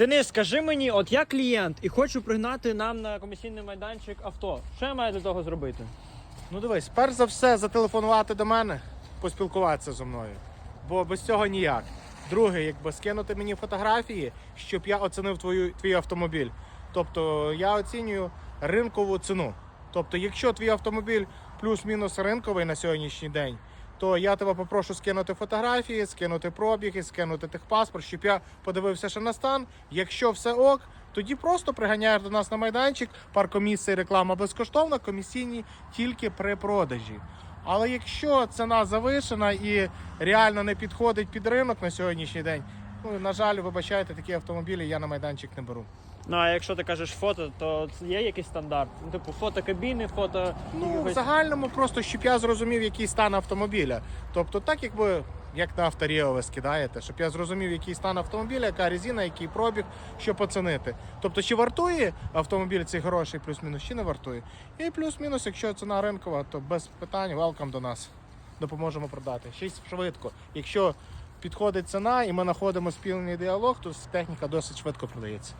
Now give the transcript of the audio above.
Денис, скажи мені, от я клієнт і хочу пригнати нам на комісійний майданчик авто. Що я маю для того зробити? Ну дивись, перш за все зателефонувати до мене, поспілкуватися зі мною. Бо без цього ніяк. Друге, якби скинути мені фотографії, щоб я оцінив твою, твій автомобіль. Тобто я оцінюю ринкову ціну. Тобто, якщо твій автомобіль плюс-мінус ринковий на сьогоднішній день, то я тебе попрошу скинути фотографії, скинути пробіги, скинути техпаспорт, щоб я подивився ще на стан. Якщо все ок, тоді просто приганяєш до нас на майданчик, паркомісце і реклама безкоштовна, комісійні тільки при продажі. Але якщо ціна завишена і реально не підходить під ринок на сьогоднішній день, на жаль, вибачайте, такі автомобілі я на майданчик не беру. Ну а якщо ти кажеш фото, то це є якийсь стандарт? Ну, типу, фото кабіни, фото. Ну, в загальному просто щоб я зрозумів, який стан автомобіля. Тобто, так якби як на авторіо ви скидаєте, щоб я зрозумів, який стан автомобіля, яка резина, який пробіг, щоб оцінити. Тобто, чи вартує автомобіль цих грошей, плюс-мінус, чи не вартує. І плюс-мінус, якщо ціна ринкова, то без питань, welcome до нас. Допоможемо продати. Ще й швидко. Якщо підходить ціна і ми знаходимо спільний діалог, то техніка досить швидко продається.